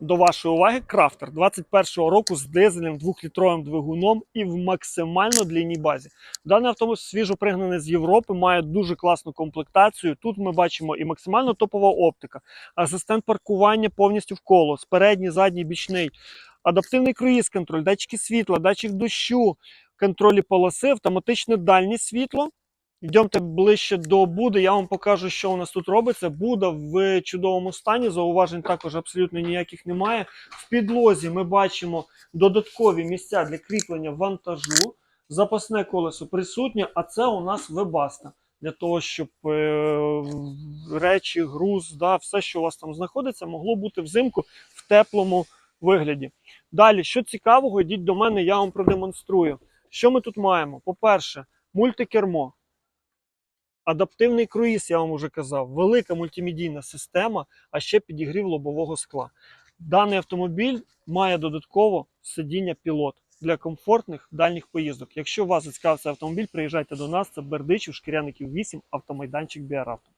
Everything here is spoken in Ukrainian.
До вашої уваги крафтер 21-го року з дизельним двохлітровим двигуном і в максимально длинній базі. Даний автомобіль свіжо пригнаний з Європи, має дуже класну комплектацію. Тут ми бачимо і максимально топова оптика, асистент паркування повністю в коло, передній, задній, бічний, адаптивний круїз контроль, датчики світла, датчик дощу, контролі полоси, автоматичне дальнє світло. Йдемте ближче до Буди, я вам покажу, що у нас тут робиться. Буда в чудовому стані, зауважень також абсолютно ніяких немає. В підлозі ми бачимо додаткові місця для кріплення вантажу. Запасне колесо присутнє, а це у нас вебаста. Для того, щоб е, речі, груз, да, все, що у вас там знаходиться, могло бути взимку в теплому вигляді. Далі, що цікавого, йдіть до мене, я вам продемонструю. Що ми тут маємо? По-перше, мультикермо. Адаптивний круїз, я вам вже казав, велика мультимедійна система, а ще підігрів лобового скла. Даний автомобіль має додатково сидіння пілот для комфортних дальніх поїздок. Якщо вас зацікавився автомобіль, приїжджайте до нас. Це Бердичів, Шкіряників 8, автомайданчик Біаравто.